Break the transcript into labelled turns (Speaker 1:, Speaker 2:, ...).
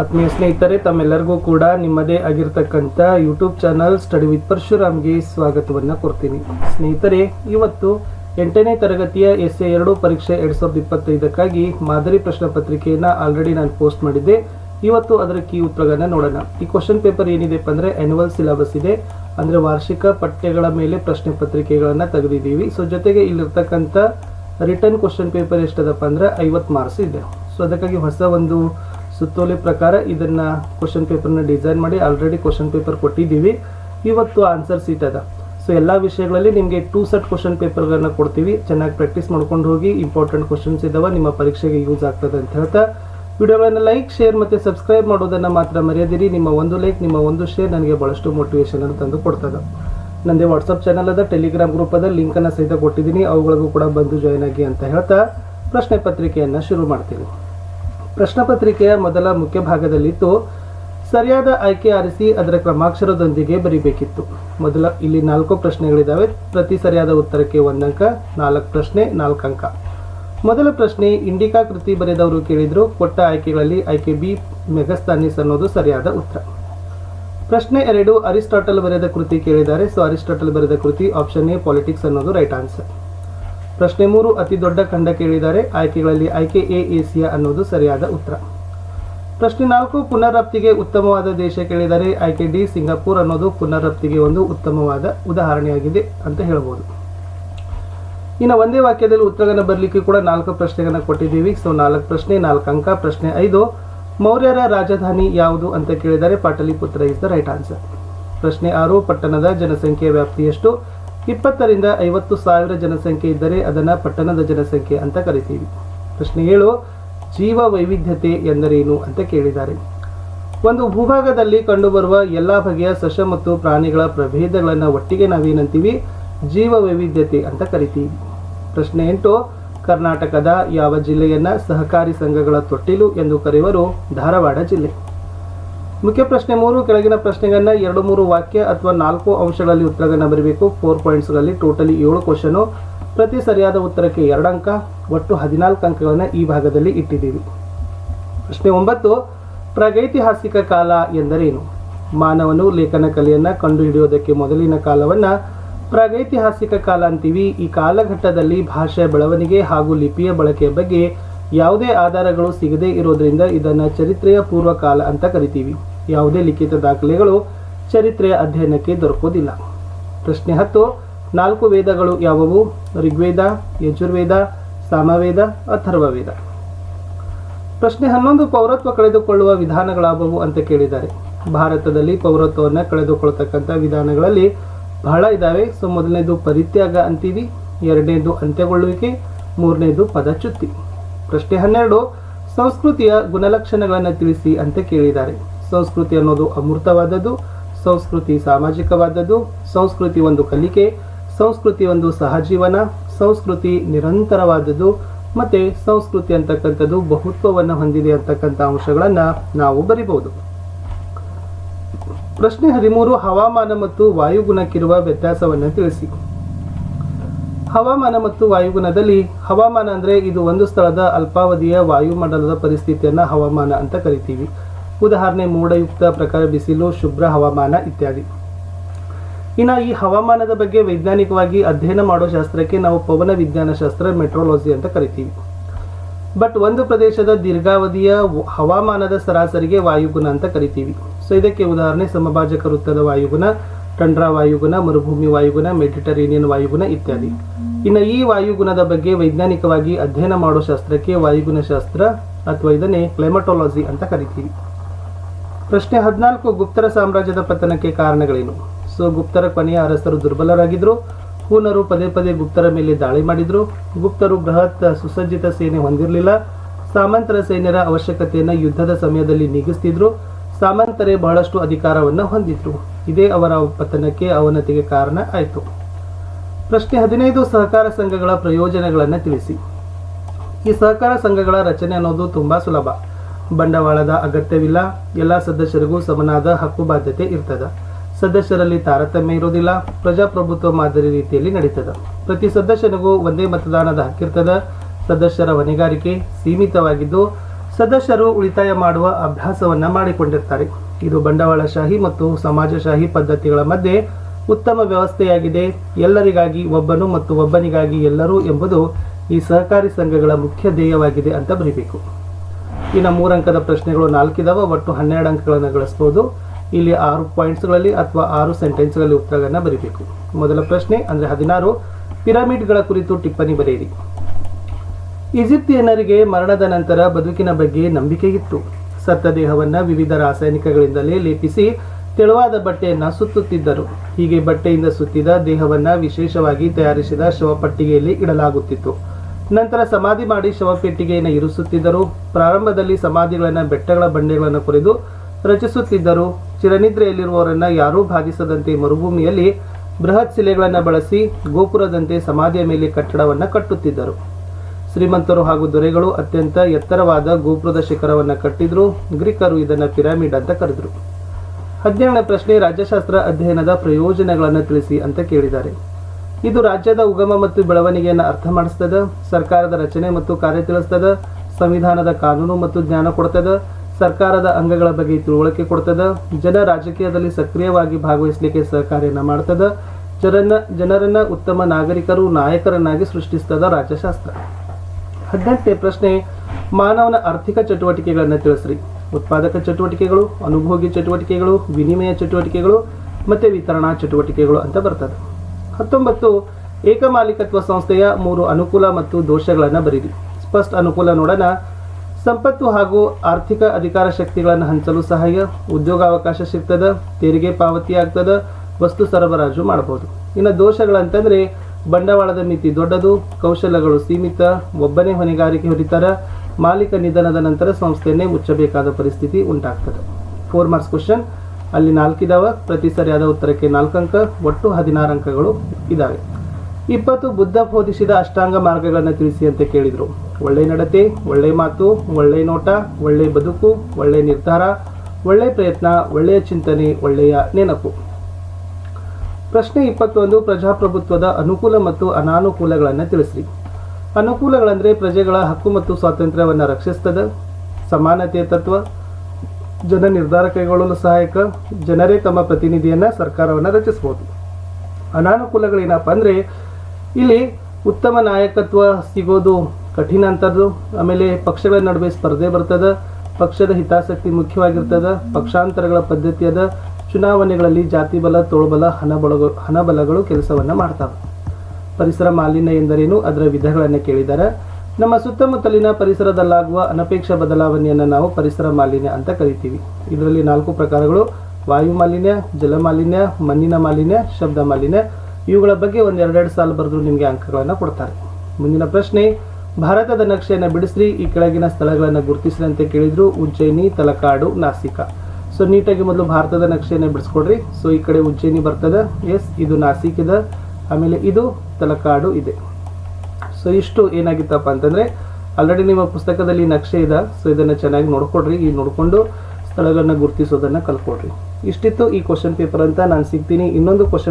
Speaker 1: ಆತ್ಮೀಯ ಸ್ನೇಹಿತರೆ, ತಮ್ಮೆಲ್ಲರಿಗೂ ಕೂಡ ನಿಮ್ಮದೇ ಆಗಿರ್ತಕ್ಕಂಥ ಯೂಟ್ಯೂಬ್ ಚಾನಲ್ ಸ್ಟಡಿ ವಿತ್ ಪರಶುರಾಮ್ಗೆ ಸ್ವಾಗತವನ್ನು ಕೊಡ್ತೀನಿ. ಸ್ನೇಹಿತರೆ, ಇವತ್ತು ಎಂಟನೇ ತರಗತಿಯ ಎಸ್ ಎ ಎರಡು ಪರೀಕ್ಷೆ ಎರಡು ಸಾವಿರದ ಇಪ್ಪತ್ತೈದಕ್ಕಾಗಿ ಮಾದರಿ ಪ್ರಶ್ನೆ ಪತ್ರಿಕೆಯನ್ನು ಆಲ್ರೆಡಿ ನಾನು ಪೋಸ್ಟ್ ಮಾಡಿದ್ದೆ. ಇವತ್ತು ಅದರ ಕೀ ಉತ್ತರಗಳನ್ನು ನೋಡೋಣ. ಈ ಕ್ವಶನ್ ಪೇಪರ್ ಏನಿದೆಪ್ಪ ಅಂದರೆ ಆ್ಯನ್ಯುವಲ್ ಸಿಲೆಬಸ್ ಇದೆ. ಅಂದರೆ ವಾರ್ಷಿಕ ಪಠ್ಯಗಳ ಮೇಲೆ ಪ್ರಶ್ನೆ ಪತ್ರಿಕೆಗಳನ್ನು ತೆಗೆದಿದ್ದೀವಿ. ಸೊ ಜೊತೆಗೆ ಇಲ್ಲಿರ್ತಕ್ಕಂಥ ರಿಟರ್ನ್ ಕ್ವಶನ್ ಪೇಪರ್ ಎಷ್ಟದಪ್ಪ ಅಂದರೆ ಐವತ್ತು ಮಾರ್ಕ್ಸ್ ಇದೆ. ಸೊ ಅದಕ್ಕಾಗಿ ಹೊಸ ಒಂದು ಸುತ್ತೋಲೆ ಪ್ರಕಾರ ಇದನ್ನ ಕ್ವಶನ್ ಪೇಪರ್ನ ಡಿಸೈನ್ ಮಾಡಿ ಆಲ್ರೆಡಿ ಕ್ವಶನ್ ಪೇಪರ್ ಕೊಟ್ಟಿದ್ದೀವಿ. ಇವತ್ತು ಆನ್ಸರ್ ಸೀಟ್ ಅದ. ಸೊ ಎಲ್ಲ ವಿಷಯಗಳಲ್ಲಿ ನಿಮಗೆ ಟೂ ಸೆಟ್ ಕ್ವಶನ್ ಪೇಪರ್ಗಳನ್ನ ಕೊಡ್ತೀವಿ. ಚೆನ್ನಾಗಿ ಪ್ರಾಕ್ಟೀಸ್ ಮಾಡ್ಕೊಂಡು ಹೋಗಿ ಇಂಪಾರ್ಟೆಂಟ್ ಕ್ವಶನ್ಸ್ ಇದಾವೆ, ನಿಮ್ಮ ಪರೀಕ್ಷೆಗೆ ಯೂಸ್ ಆಗ್ತದೆ ಅಂತ ಹೇಳ್ತಾ. ವಿಡಿಯೋಗಳನ್ನು ಲೈಕ್ ಶೇರ್ ಮತ್ತು ಸಬ್ಸ್ಕ್ರೈಬ್ ಮಾಡೋದನ್ನು ಮಾತ್ರ ಮರೆಯದಿರಿ. ನಿಮ್ಮ ಒಂದು ಲೈಕ್ ನಿಮ್ಮ ಒಂದು ಶೇರ್ ನನಗೆ ಭಾಳಷ್ಟು ಮೋಟಿವೇಶನ್ ಅನ್ನು ತಂದು ಕೊಡ್ತದೆ. ನಂದೇ ವಾಟ್ಸಪ್ ಚಾನಲ್ ಅದ ಟೆಲಿಗ್ರಾಮ್ ಗ್ರೂಪ್ ಅದ ಲಿಂಕನ್ನು ಸಹಿತ ಕೊಟ್ಟಿದ್ದೀನಿ. ಅವುಗಳಿಗೂ ಕೂಡ ಬಂದು ಜಾಯ್ನ್ ಆಗಿ ಅಂತ ಹೇಳ್ತಾ. ಪ್ರಶ್ನೆ ಪತ್ರಿಕೆಯನ್ನು ಶುರು ಮಾಡ್ತೀನಿ. ಪ್ರಶ್ನೆ ಪತ್ರಿಕೆಯ ಮೊದಲ ಮುಖ್ಯ ಭಾಗದಲ್ಲಿತ್ತು. ಸರಿಯಾದ ಆಯ್ಕೆ ಆರಿಸಿ ಅದರ ಕ್ರಮಾಕ್ಷರದೊಂದಿಗೆ ಬರೀಬೇಕಿತ್ತು. ಮೊದಲ ಇಲ್ಲಿ ನಾಲ್ಕು ಪ್ರಶ್ನೆಗಳಿದ್ದಾವೆ ಪ್ರತಿ ಸರಿಯಾದ ಉತ್ತರಕ್ಕೆ ಒಂದಂಕ, ನಾಲ್ಕು ಪ್ರಶ್ನೆ, ನಾಲ್ಕು ಅಂಕ. ಮೊದಲ ಪ್ರಶ್ನೆ, ಇಂಡಿಕಾ ಕೃತಿ ಬರೆದವರು ಕೇಳಿದ್ರು, ಕೊಟ್ಟ ಆಯ್ಕೆಗಳಲ್ಲಿ ಆಯ್ಕೆ ಬಿ ಮೆಗಸ್ತಾನಿಸ್ ಅನ್ನೋದು ಸರಿಯಾದ ಉತ್ತರ. ಪ್ರಶ್ನೆ ಎರಡು, ಅರಿಸ್ಟಾಟಲ್ ಬರೆದ ಕೃತಿ ಕೇಳಿದ್ದಾರೆ. ಸೊ, ಅರಿಸ್ಟಾಟಲ್ ಬರೆದ ಕೃತಿ ಆಪ್ಷನ್ ಎ, ಪಾಲಿಟಿಕ್ಸ್ ಅನ್ನೋದು ರೈಟ್ ಆನ್ಸರ್. ಪ್ರಶ್ನೆ ಮೂರು, ಅತಿ ದೊಡ್ಡ ಖಂಡ ಕೇಳಿದರೆ ಆಯ್ಕೆಗಳಲ್ಲಿ ಆಯ್ಕೆ ಎ ಏಸಿಯಾ ಅನ್ನೋದು ಸರಿಯಾದ ಉತ್ತರ. ಪ್ರಶ್ನೆ ನಾಲ್ಕು ಪುನರಾಪ್ತಿಗೆ ಉತ್ತಮವಾದ ದೇಶ ಕೇಳಿದರೆ ಆಯ್ಕೆ ಡಿ, ಸಿಂಗಾಪುರ್ ಅನ್ನೋದು ಪುನರಪ್ತಿಗೆ ಒಂದು ಉತ್ತಮವಾದ ಉದಾಹರಣೆಯಾಗಿದೆ ಅಂತ ಹೇಳ್ಬೋದು. ಇನ್ನು ಒಂದೇ ವಾಕ್ಯದಲ್ಲಿ ಉತ್ತರಗಳನ್ನು ಬರಲಿಕ್ಕೆ ಕೂಡ ನಾಲ್ಕು ಪ್ರಶ್ನೆಗಳನ್ನು ಕೊಟ್ಟಿದ್ದೀವಿ. ಸೊ ನಾಲ್ಕು ಪ್ರಶ್ನೆ, ನಾಲ್ಕು ಅಂಕ, ಪ್ರಶ್ನೆ ಐದು. ಮೌರ್ಯರ ರಾಜಧಾನಿ ಯಾವುದು ಅಂತ ಕೇಳಿದರೆ Pataliputra is the right answer ಪ್ರಶ್ನೆ ಆರು, ಪಟ್ಟಣದ ಜನಸಂಖ್ಯೆಯ ವ್ಯಾಪ್ತಿ ಎಷ್ಟು ಇಪ್ಪತ್ತರಿಂದ ಐವತ್ತು ಸಾವಿರ ಜನಸಂಖ್ಯೆ ಇದ್ದರೆ ಅದನ್ನು ಪಟ್ಟಣದ ಜನಸಂಖ್ಯೆ ಅಂತ ಕರಿತೀವಿ. ಪ್ರಶ್ನೆ ಏಳು ಜೀವ ವೈವಿಧ್ಯತೆ ಎಂದರೇನು ಅಂತ ಕೇಳಿದ್ದಾರೆ. ಒಂದು ಭೂಭಾಗದಲ್ಲಿ ಕಂಡುಬರುವ ಎಲ್ಲ ಬಗೆಯ ಸಸ್ಯ ಮತ್ತು ಪ್ರಾಣಿಗಳ ಪ್ರಭೇದಗಳನ್ನು ಒಟ್ಟಿಗೆ ನಾವೇನಂತೀವಿ? ಜೀವ ವೈವಿಧ್ಯತೆ ಅಂತ ಕರಿತೀವಿ. ಪ್ರಶ್ನೆ ಎಂಟು, ಕರ್ನಾಟಕದ ಯಾವ ಜಿಲ್ಲೆಯನ್ನ ಸಹಕಾರಿ ಸಂಘಗಳ ತೊಟ್ಟಿಲು ಎಂದು ಕರೆಯುವರು ಧಾರವಾಡ ಜಿಲ್ಲೆ. ಮುಖ್ಯ ಪ್ರಶ್ನೆ ಮೂರು, ಕೆಳಗಿನ ಪ್ರಶ್ನೆಗಳನ್ನ ಎರಡು, ಮೂರು ವಾಕ್ಯ ಅಥವಾ ನಾಲ್ಕು ಅಂಶಗಳಲ್ಲಿ ಉತ್ತರಗಳನ್ನ ಬರಬೇಕು. ಫೋರ್ ಪಾಯಿಂಟ್ಸ್ಗಳಲ್ಲಿ ಟೋಟಲಿ ಏಳು ಕ್ವಶನು ಪ್ರತಿ ಸರಿಯಾದ ಉತ್ತರಕ್ಕೆ ಎರಡು ಅಂಕ, ಒಟ್ಟು ಹದಿನಾಲ್ಕು ಅಂಕಗಳನ್ನು ಈ ಭಾಗದಲ್ಲಿ ಇಟ್ಟಿದ್ದೀವಿ. ಪ್ರಶ್ನೆ ಒಂಬತ್ತು, ಪ್ರಾಗೈತಿಹಾಸಿಕ ಕಾಲ ಎಂದರೇನು? ಮಾನವನು ಲೇಖನ ಕಲೆಯನ್ನು ಕಂಡುಹಿಡಿಯೋದಕ್ಕೆ ಮೊದಲಿನ ಕಾಲವನ್ನು ಪ್ರಾಗೈತಿಹಾಸಿಕ ಕಾಲ ಅಂತೀವಿ. ಈ ಕಾಲಘಟ್ಟದಲ್ಲಿ ಭಾಷೆಯ ಬೆಳವಣಿಗೆ ಹಾಗೂ ಲಿಪಿಯ ಬಳಕೆಯ ಬಗ್ಗೆ ಯಾವುದೇ ಆಧಾರಗಳು ಸಿಗದೇ ಇರೋದ್ರಿಂದ ಇದನ್ನು ಚರಿತ್ರೆಯ ಪೂರ್ವ ಕಾಲ ಅಂತ ಕರಿತೀವಿ. ಯಾವುದೇ ಲಿಖಿತ ದಾಖಲೆಗಳು ಚರಿತ್ರೆಯ ಅಧ್ಯಯನಕ್ಕೆ ದೊರಕುವುದಿಲ್ಲ. ಪ್ರಶ್ನೆ ಹತ್ತು, ನಾಲ್ಕು ವೇದಗಳು ಯಾವುವು? ಋಗ್ವೇದ, ಯಜುರ್ವೇದ, ಸಾಮವೇದ, ಅಥರ್ವವೇದ. ಪ್ರಶ್ನೆ ಹನ್ನೊಂದು, ಪೌರತ್ವ ಕಳೆದುಕೊಳ್ಳುವ ವಿಧಾನಗಳಾವುವು ಅಂತ ಕೇಳಿದ್ದಾರೆ. ಭಾರತದಲ್ಲಿ ಪೌರತ್ವವನ್ನು ಕಳೆದುಕೊಳ್ತಕ್ಕಂಥ ವಿಧಾನಗಳಲ್ಲಿ ಬಹಳ ಇದ್ದಾವೆ ಸೊ, ಮೊದಲನೇದು ಪರಿತ್ಯಾಗ ಅಂತೀವಿ, ಎರಡನೇದು ಅಂತ್ಯಗೊಳ್ಳುವಿಕೆ, ಮೂರನೇದು ಪದಚ್ಯುತಿ. ಪ್ರಶ್ನೆ ಹನ್ನೆರಡು, ಸಂಸ್ಕೃತಿಯ ಗುಣಲಕ್ಷಣಗಳನ್ನು ತಿಳಿಸಿ ಅಂತ ಕೇಳಿದ್ದಾರೆ. ಸಂಸ್ಕೃತಿ ಅನ್ನೋದು ಅಮೂರ್ತವಾದದ್ದು ಸಂಸ್ಕೃತಿ ಸಾಮಾಜಿಕವಾದದ್ದು, ಸಂಸ್ಕೃತಿ ಒಂದು ಕಲಿಕೆ, ಸಂಸ್ಕೃತಿ ಒಂದು ಸಹಜೀವನ, ಸಂಸ್ಕೃತಿ ನಿರಂತರವಾದದ್ದು, ಮತ್ತೆ ಸಂಸ್ಕೃತಿ ಅಂತಕ್ಕಂಥದ್ದು ಬಹುತ್ವವನ್ನು ಹೊಂದಿದೆ ಅಂತಕ್ಕಂಥ ಅಂಶಗಳನ್ನು ನಾವು ಬರಿಬಹುದು. ಪ್ರಶ್ನೆ ಹದಿಮೂರು, ಹವಾಮಾನ ಮತ್ತು ವಾಯುಗುಣಕ್ಕಿರುವ ವ್ಯತ್ಯಾಸವನ್ನು ತಿಳಿಸಿ. ಹವಾಮಾನ ಮತ್ತು ವಾಯುಗುಣದಲ್ಲಿ ಹವಾಮಾನ ಅಂದರೆ ಇದು ಒಂದು ಸ್ಥಳದ ಅಲ್ಪಾವಧಿಯ ವಾಯುಮಂಡಲದ ಪರಿಸ್ಥಿತಿಯನ್ನು ಹವಾಮಾನ ಅಂತ ಕರಿತೀವಿ. ಉದಾಹರಣೆ ಮೋಡಯುಕ್ತ ಪ್ರಕಾರ ಬಿಸಿಲು, ಶುಭ್ರ ಹವಾಮಾನ ಇತ್ಯಾದಿ. ಇನ್ನು ಈ ಹವಾಮಾನದ ಬಗ್ಗೆ ವೈಜ್ಞಾನಿಕವಾಗಿ ಅಧ್ಯಯನ ಮಾಡೋ ಶಾಸ್ತ್ರಕ್ಕೆ ನಾವು ಪವನ ವಿಜ್ಞಾನ ಶಾಸ್ತ್ರ ಮೆಟ್ರೋಲಜಿ ಅಂತ ಕರಿತೀವಿ. ಬಟ್ ಒಂದು ಪ್ರದೇಶದ ದೀರ್ಘಾವಧಿಯ ಹವಾಮಾನದ ಸರಾಸರಿಗೆ ವಾಯುಗುಣ ಅಂತ ಕರಿತೀವಿ. ಸೊ ಇದಕ್ಕೆ ಉದಾಹರಣೆ ಸಮಭಾಜಕ ವೃತ್ತದ ವಾಯುಗುಣ ಟಂಡ್ರಾ ವಾಯುಗುಣ, ಮರುಭೂಮಿ ವಾಯುಗುಣ ಮೆಡಿಟರೇನಿಯನ್ ವಾಯುಗುಣ ಇತ್ಯಾದಿ. ಇನ್ನು ಈ ವಾಯುಗುಣದ ಬಗ್ಗೆ ವೈಜ್ಞಾನಿಕವಾಗಿ ಅಧ್ಯಯನ ಮಾಡೋ ಶಾಸ್ತ್ರಕ್ಕೆ ವಾಯುಗುಣ ಶಾಸ್ತ್ರ ಅಥವಾ ಇದನ್ನೇ ಕ್ಲೈಮಟೋಲಜಿ ಅಂತ ಕರಿತೀವಿ. ಪ್ರಶ್ನೆ ಹದಿನಾಲ್ಕು, ಗುಪ್ತರ ಸಾಮ್ರಾಜ್ಯದ ಪತನಕ್ಕೆ ಕಾರಣಗಳೇನು? ಸೊ, ಗುಪ್ತರ ಕೊನೆಯ ಅರಸರು ದುರ್ಬಲರಾಗಿದ್ದರು ಹೂನರು ಪದೇ ಪದೇ ಗುಪ್ತರ ಮೇಲೆ ದಾಳಿ ಮಾಡಿದ್ರು, ಗುಪ್ತರು ಬೃಹತ್ ಸುಸಜ್ಜಿತ ಸೇನೆ ಹೊಂದಿರಲಿಲ್ಲ, ಸಾಮಂತರ ಸೈನ್ಯರ ಅವಶ್ಯಕತೆಯನ್ನು ಯುದ್ಧದ ಸಮಯದಲ್ಲಿ ನೀಗಿಸ್ತಿದ್ರು, ಸಾಮಂತರೇ ಬಹಳಷ್ಟು ಅಧಿಕಾರವನ್ನು ಹೊಂದಿದ್ರು. ಇದೇ ಅವರ ಪತನಕ್ಕೆ ಅವನತಿಗೆ ಕಾರಣ ಆಯಿತು. ಪ್ರಶ್ನೆ ಹದಿನೈದು, ಸಹಕಾರ ಸಂಘಗಳ ಪ್ರಯೋಜನಗಳನ್ನು ತಿಳಿಸಿ. ಈ ಸಹಕಾರ ಸಂಘಗಳ ರಚನೆ ಅನ್ನೋದು ತುಂಬಾ ಸುಲಭ. ಬಂಡವಾಳದ ಅಗತ್ಯವಿಲ್ಲ. ಎಲ್ಲ ಸದಸ್ಯರಿಗೂ ಸಮನಾದ ಹಕ್ಕು ಬಾಧ್ಯತೆ ಇರ್ತದ. ಸದಸ್ಯರಲ್ಲಿ ತಾರತಮ್ಯ ಇರುವುದಿಲ್ಲ. ಪ್ರಜಾಪ್ರಭುತ್ವ ಮಾದರಿ ರೀತಿಯಲ್ಲಿ ನಡೀತದ. ಪ್ರತಿ ಸದಸ್ಯನಿಗೂ ಒಂದೇ ಮತದಾನದ ಹಕ್ಕಿರ್ತದ. ಸದಸ್ಯರ ಹೊಣೆಗಾರಿಕೆ ಸೀಮಿತವಾಗಿದ್ದು, ಸದಸ್ಯರು ಉಳಿತಾಯ ಮಾಡುವ ಅಭ್ಯಾಸವನ್ನ ಮಾಡಿಕೊಂಡಿರ್ತಾರೆ. ಇದು ಬಂಡವಾಳಶಾಹಿ ಮತ್ತು ಸಮಾಜಶಾಹಿ ಪದ್ಧತಿಗಳ ಮಧ್ಯೆ ಉತ್ತಮ ವ್ಯವಸ್ಥೆಯಾಗಿದೆ. ಎಲ್ಲರಿಗಾಗಿ ಒಬ್ಬನು ಮತ್ತು ಒಬ್ಬನಿಗಾಗಿ ಎಲ್ಲರೂ ಎಂಬುದು ಈ ಸಹಕಾರಿ ಸಂಘಗಳ ಮುಖ್ಯ ಧ್ಯೇಯವಾಗಿದೆ ಅಂತ ಬರೀಬೇಕು. ಇನ್ನು ಮೂರಂಕದ ಪ್ರಶ್ನೆಗಳು ನಾಲ್ಕಿದಾವ ಒಟ್ಟು ಹನ್ನೆರಡು ಅಂಕಗಳನ್ನು ಗಳಿಸ್ಬೋದು. ಇಲ್ಲಿ ಆರು ಪಾಯಿಂಟ್ಸ್ಗಳಲ್ಲಿ ಅಥವಾ ಆರು ಸೆಂಟೆನ್ಸ್ಗಳಲ್ಲಿ ಉತ್ತರಗಳನ್ನು ಬರೀಬೇಕು. ಮೊದಲ ಪ್ರಶ್ನೆ ಅಂದರೆ ಹದಿನಾರು. ಪಿರಮಿಡ್ಗಳ ಕುರಿತು ಟಿಪ್ಪಣಿ ಬರೆಯಿರಿ. ಈಜಿಪ್ತಿಯನ್ನರಿಗೆ ಮರಣದ ನಂತರ ಬದುಕಿನ ಬಗ್ಗೆ ನಂಬಿಕೆ ಇತ್ತು. ಸತ್ತ ದೇಹವನ್ನು ವಿವಿಧ ರಾಸಾಯನಿಕಗಳಿಂದಲೇ ಲೇಪಿಸಿ ತೆಳುವಾದ ಬಟ್ಟೆಯನ್ನು ಸುತ್ತುತ್ತಿದ್ದರು. ಹೀಗೆ ಬಟ್ಟೆಯಿಂದ ಸುತ್ತಿದ ದೇಹವನ್ನು ವಿಶೇಷವಾಗಿ ತಯಾರಿಸಿದ ಶವಪಟ್ಟಿಗೆಯಲ್ಲಿ ಇಡಲಾಗುತ್ತಿತ್ತು. ನಂತರ ಸಮಾಧಿ ಮಾಡಿ ಶವಪೆಟ್ಟಿಗೆಯನ್ನು ಇರಿಸುತ್ತಿದ್ದರು. ಪ್ರಾರಂಭದಲ್ಲಿ ಸಮಾಧಿಗಳನ್ನು, ಬೆಟ್ಟಗಳ ಬಂಡೆಗಳನ್ನು ಕೊರೆದು ರಚಿಸುತ್ತಿದ್ದರು. ಚಿರನಿದ್ರೆಯಲ್ಲಿರುವವರನ್ನು ಯಾರೂ ಬಾಧಿಸದಂತೆ ಮರುಭೂಮಿಯಲ್ಲಿ ಬೃಹತ್ ಶಿಲೆಗಳನ್ನು ಬಳಸಿ ಗೋಪುರದಂತೆ ಸಮಾಧಿಯ ಮೇಲೆ ಕಟ್ಟಡವನ್ನು ಕಟ್ಟುತ್ತಿದ್ದರು. ಶ್ರೀಮಂತರು ಹಾಗೂ ದೊರೆಗಳು ಅತ್ಯಂತ ಎತ್ತರವಾದ ಗೋಪುರದ ಶಿಖರವನ್ನು ಕಟ್ಟಿದ್ರು. ಗ್ರೀಕರು ಇದನ್ನು ಪಿರಾಮಿಡ್ ಅಂತ ಕರೆದರು. ಹದಿನೇಳನೇ ಪ್ರಶ್ನೆ ರಾಜ್ಯಶಾಸ್ತ್ರ ಅಧ್ಯಯನದ ಪ್ರಯೋಜನಗಳನ್ನು ತಿಳಿಸಿ ಅಂತ ಕೇಳಿದ್ದಾರೆ. ಇದು ರಾಜ್ಯದ ಉಗಮ ಮತ್ತು ಬೆಳವಣಿಗೆಯನ್ನು ಅರ್ಥ ಮಾಡಿಸ್ತದೆ, ಸರ್ಕಾರದ ರಚನೆ ಮತ್ತು ಕಾರ್ಯ ತಿಳಿಸ್ತದೆ, ಸಂವಿಧಾನದ ಕಾನೂನು ಮತ್ತು ಜ್ಞಾನ ಕೊಡ್ತದೆ, ಸರ್ಕಾರದ ಅಂಗಗಳ ಬಗ್ಗೆ ತಿಳುವಳಿಕೆ ಕೊಡ್ತದ, ಜನ ರಾಜಕೀಯದಲ್ಲಿ ಸಕ್ರಿಯವಾಗಿ ಭಾಗವಹಿಸಲಿಕ್ಕೆ ಸಹಕಾರಿಯನ್ನ ಮಾಡ್ತದ ಜನರನ್ನ ಜನರನ್ನ ಉತ್ತಮ ನಾಗರಿಕರು, ನಾಯಕರನ್ನಾಗಿ ಸೃಷ್ಟಿಸ್ತದ ರಾಜ್ಯಶಾಸ್ತ್ರ. ಹದಿನೆಂಟನೇ ಪ್ರಶ್ನೆ, ಮಾನವನ ಆರ್ಥಿಕ ಚಟುವಟಿಕೆಗಳನ್ನು ತಿಳಿಸ್ರಿ. ಉತ್ಪಾದಕ ಚಟುವಟಿಕೆಗಳು, ಅನುಭೋಗಿ ಚಟುವಟಿಕೆಗಳು, ವಿನಿಮಯ ಚಟುವಟಿಕೆಗಳು, ಮತ್ತು ವಿತರಣಾ ಚಟುವಟಿಕೆಗಳು ಅಂತ ಬರ್ತದೆ. ಹತ್ತೊಂಬತ್ತು ಏಕಮಾಲೀಕತ್ವ ಸಂಸ್ಥೆಯ ಮೂರು ಅನುಕೂಲ ಮತ್ತು ದೋಷಗಳನ್ನು ಬರೀರಿ. ಸ್ಪಷ್ಟ ಅನುಕೂಲ ನೋಡೋಣ. ಸಂಪತ್ತು ಹಾಗೂ ಆರ್ಥಿಕ ಅಧಿಕಾರ ಶಕ್ತಿಗಳನ್ನು ಹಂಚಲು ಸಹಾಯ, ಉದ್ಯೋಗಾವಕಾಶ ಸಿಗ್ತದೆ, ತೆರಿಗೆ ಪಾವತಿ ಆಗ್ತದೆ, ವಸ್ತು ಸರಬರಾಜು ಮಾಡಬಹುದು. ಇನ್ನು ದೋಷಗಳಂತಂದರೆ ಬಂಡವಾಳದ ಮಿತಿ ದೊಡ್ಡದು ಕೌಶಲ್ಯಗಳು ಸೀಮಿತ, ಒಬ್ಬನೇ ಹೊಣೆಗಾರಿಕೆ ಹೊರಿತಾರ ಮಾಲೀಕ ನಿಧನದ ನಂತರ ಸಂಸ್ಥೆಯನ್ನೇ ಮುಚ್ಚಬೇಕಾದ ಪರಿಸ್ಥಿತಿ ಉಂಟಾಗ್ತದೆ. ಫೋರ್ ಮಾರ್ಕ್ಸ್ ಕ್ವಶನ್ ಅಲ್ಲಿ ನಾಲ್ಕಿದಾವ, ಪ್ರತಿ ಸರಿಯಾದ ಉತ್ತರಕ್ಕೆ ನಾಲ್ಕು ಅಂಕ, ಒಟ್ಟು ಹದಿನಾರು ಅಂಕಗಳು ಇದಾವೆ. ಇಪ್ಪತ್ತು ಬುದ್ಧ ಬೋಧಿಸಿದ ಅಷ್ಟಾಂಗ ಮಾರ್ಗಗಳನ್ನು ತಿಳಿಸಿ ಅಂತ ಕೇಳಿದರು. ಒಳ್ಳೆ ನಡತೆ, ಒಳ್ಳೆ ಮಾತು, ಒಳ್ಳೆ ನೋಟ, ಒಳ್ಳೆ ಬದುಕು, ಒಳ್ಳೆ ನಿರ್ಧಾರ, ಒಳ್ಳೆ ಪ್ರಯತ್ನ, ಒಳ್ಳೆಯ ಚಿಂತನೆ, ಒಳ್ಳೆಯ ನೆನಪು. ಪ್ರಶ್ನೆ ಇಪ್ಪತ್ತೊಂದು, ಪ್ರಜಾಪ್ರಭುತ್ವದ ಅನುಕೂಲ ಮತ್ತು ಅನಾನುಕೂಲಗಳನ್ನು ತಿಳಿಸ್ರಿ. ಅನುಕೂಲಗಳಂದರೆ ಪ್ರಜೆಗಳ ಹಕ್ಕು ಮತ್ತು ಸ್ವಾತಂತ್ರ್ಯವನ್ನು ರಕ್ಷಿಸ್ತದೆ, ಸಮಾನತೆಯ ತತ್ವ ಜನ ನಿರ್ಧಾರ ಕೈಗೊಳ್ಳಲು ಸಹಾಯಕ ಜನರೇ ತಮ್ಮ ಪ್ರತಿನಿಧಿಯನ್ನು ಸರ್ಕಾರವನ್ನು ರಚಿಸಬಹುದು. ಅನಾನುಕೂಲಗಳೇನಪ್ಪ ಅಂದರೆ ಇಲ್ಲಿ ಉತ್ತಮ ನಾಯಕತ್ವ ಸಿಗೋದು ಕಠಿಣ ಅಂತದ್ದು. ಆಮೇಲೆ ಪಕ್ಷಗಳ ನಡುವೆ ಸ್ಪರ್ಧೆ ಬರ್ತದ, ಪಕ್ಷದ ಹಿತಾಸಕ್ತಿ ಮುಖ್ಯವಾಗಿರ್ತದ, ಪಕ್ಷಾಂತರಗಳ ಪದ್ಧತಿ ಅದ, ಚುನಾವಣೆಗಳಲ್ಲಿ ಜಾತಿ ಬಲ ತೋಳ್ಬಲ ಹಣಬಲಗಳು ಹಣಬಲಗಳು ಕೆಲಸವನ್ನು ಮಾಡ್ತಾವೆ. ಪರಿಸರ ಮಾಲಿನ್ಯ ಎಂದರೇನು? ಅದರ ವಿಧಗಳನ್ನು ಕೇಳಿದ್ದಾರೆ ನಮ್ಮ ಸುತ್ತಮುತ್ತಲಿನ ಪರಿಸರದಲ್ಲಾಗುವ ಅನಪೇಕ್ಷ ಬದಲಾವಣೆಯನ್ನು ನಾವು ಪರಿಸರ ಮಾಲಿನ್ಯ ಅಂತ ಕರಿತೀವಿ. ಇದರಲ್ಲಿ ನಾಲ್ಕು ಪ್ರಕಾರಗಳು. ವಾಯು ಮಾಲಿನ್ಯ, ಜಲ ಮಾಲಿನ್ಯ, ಮಣ್ಣಿನ ಮಾಲಿನ್ಯ, ಶಬ್ದ ಮಾಲಿನ್ಯ. ಇವುಗಳ ಬಗ್ಗೆ ಒಂದು ಎರಡೆರಡು ಸಾಲ ಬರೆದು ನಿಮಗೆ ಅಂಕಗಳನ್ನು ಕೊಡ್ತಾರೆ. ಮುಂದಿನ ಪ್ರಶ್ನೆ, ಭಾರತದ ನಕ್ಷೆಯನ್ನು ಬಿಡಿಸ್ರಿ, ಈ ಕೆಳಗಿನ ಸ್ಥಳಗಳನ್ನು ಗುರುತಿಸಿದಂತೆ ಅಂತ ಕೇಳಿದ್ರು ಉಜ್ಜಯಿನಿ, ತಲಕಾಡು, ನಾಸಿಕ. ಸೊ, ನೀಟಾಗಿ ಮೊದಲು ಭಾರತದ ನಕ್ಷೆಯನ್ನು ಬಿಡಿಸ್ಕೊಡ್ರಿ. ಸೊ, ಈ ಕಡೆ ಉಜ್ಜಯಿನಿ ಬರ್ತದೆ. ಎಸ್, ಇದು ನಾಸಿಕ್ ಆಮೇಲೆ ಇದು ತಲಕಾಡು ಇದೆ. ಸೊ ಇಷ್ಟು ಏನಾಗಿತ್ತಪ್ಪ ಅಂತಂದರೆ ಆಲ್ರೆಡಿ ನಿಮ್ಮ ಪುಸ್ತಕದಲ್ಲಿ ನಕ್ಷೆ ಇದೆ. ಸೊ ಇದನ್ನು ಚೆನ್ನಾಗಿ ನೋಡ್ಕೊಡ್ರಿ. ಈ ನೋಡಿಕೊಂಡು ಸ್ಥಳಗಳನ್ನ ಗುರುತಿಸೋದನ್ನು ಕಲ್ಕೊಡ್ರಿ ಇಷ್ಟಿತ್ತು ಈ ಕ್ವಶನ್ ಪೇಪರ್ ಅಂತ. ನಾನು ಸಿಗ್ತೀನಿ. ಇನ್ನೊಂದು ಕ್ವಶನ್